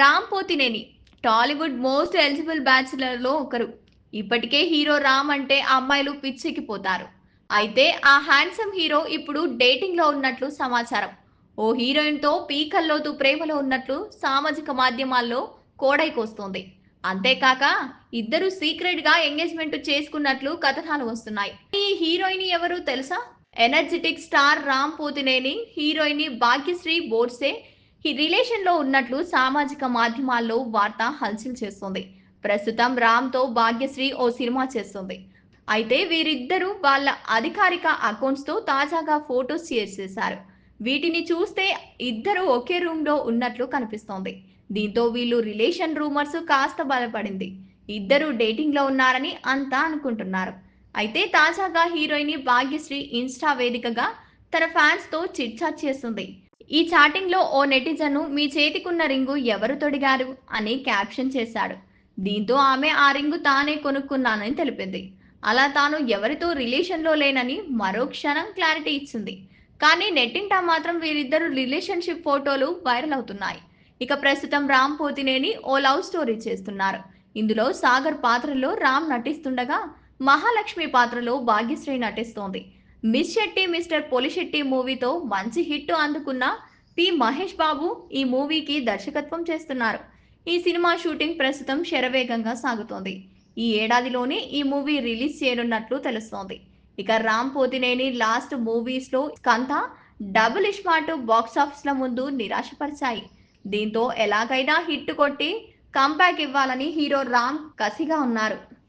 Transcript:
Ram Pothineni. Tollywood most eligible బ్యాచులర్లో ఒకరు. ఇప్పటికే హీరో రామ్ అంటే అమ్మాయిలు పిచ్చెక్కిపోతారు. అయితే ఆ హ్యాండ్సమ్ హీరో ఇప్పుడు డేటింగ్లో ఉన్నట్లు సమాచారం. ఓ హీరోయిన్తో పీకల్లోతు ప్రేమలో ఉన్నట్లు సామాజిక మాధ్యమాల్లో కోడైకొస్తోంది అంతేకాక ఇద్దరు సీక్రెట్గా ఎంగేజ్మెంట్ చేసుకున్నట్లు కథనాలు వస్తున్నాయి. ఈ హీరోయిన్ ఎవరు తెలుసా? Energetic star Ram Pothineni heroine Bhagyashri Borse ఈ రిలేషన్లో ఉన్నట్లు సామాజిక మాధ్యమాల్లో వార్త హల్చల్ చేస్తుంది. ప్రస్తుతం రామ్తో భాగ్యశ్రీ ఓ సినిమా చేస్తుంది. అయితే వీరిద్దరూ వాళ్ళ అధికారిక అకౌంట్స్తో తాజాగా ఫోటోస్ షేర్ చేశారు. వీటిని చూస్తే ఇద్దరు ఒకే రూమ్లో ఉన్నట్లు కనిపిస్తోంది. దీంతో వీళ్ళు రిలేషన్ రూమర్స్ కాస్త బలపడింది. ఇద్దరు డేటింగ్లో ఉన్నారని అంతా అనుకుంటున్నారు. అయితే తాజాగా హీరోయిన్ భాగ్యశ్రీ ఇన్స్టా వేదికగా తన ఫ్యాన్స్తో చిట్చాట్ చేస్తుంది. ఈ చాటింగ్లో ఓ నెటిజన్ మీ చేతికున్న రింగు ఎవరు తొడిగారు అని క్యాప్షన్ చేశాడు. దీంతో ఆమె ఆ రింగు తానే కొనుక్కున్నానని తెలిపింది. అలా తాను ఎవరితో రిలేషన్లో లేనని మరో క్షణం క్లారిటీ ఇచ్చింది. కానీ నెట్టింటా మాత్రం వీరిద్దరు రిలేషన్షిప్ ఫోటోలు వైరల్ అవుతున్నాయి. ఇక ప్రస్తుతం రామ్ పోతినేని ఓ లవ్ స్టోరీ చేస్తున్నారు. ఇందులో సాగర్ పాత్రలో రామ్ నటిస్తుండగా మహాలక్ష్మి పాత్రలో భాగ్యశ్రీ నటిస్తోంది. మిస్ శెట్టి మిస్టర్ పొలిశెట్టి మూవీతో మంచి హిట్ అందుకున్న పి. మహేష్ బాబు ఈ మూవీకి దర్శకత్వం చేస్తున్నారు. ఈ సినిమా షూటింగ్ ప్రస్తుతం శరవేగంగా సాగుతోంది. ఈ ఏడాదిలోనే ఈ మూవీ రిలీజ్ చేయనున్నట్లు తెలుస్తోంది. ఇక రామ్ పోతినేని లాస్ట్ మూవీస్లో కంత డబుల్ ఇష్మార్ట్ బాక్సాఫీస్ల ముందు నిరాశపరిచాయి. దీంతో ఎలాగైనా హిట్ కొట్టి కంబ్యాక్ ఇవ్వాలని హీరో రామ్ కసిగా ఉన్నారు.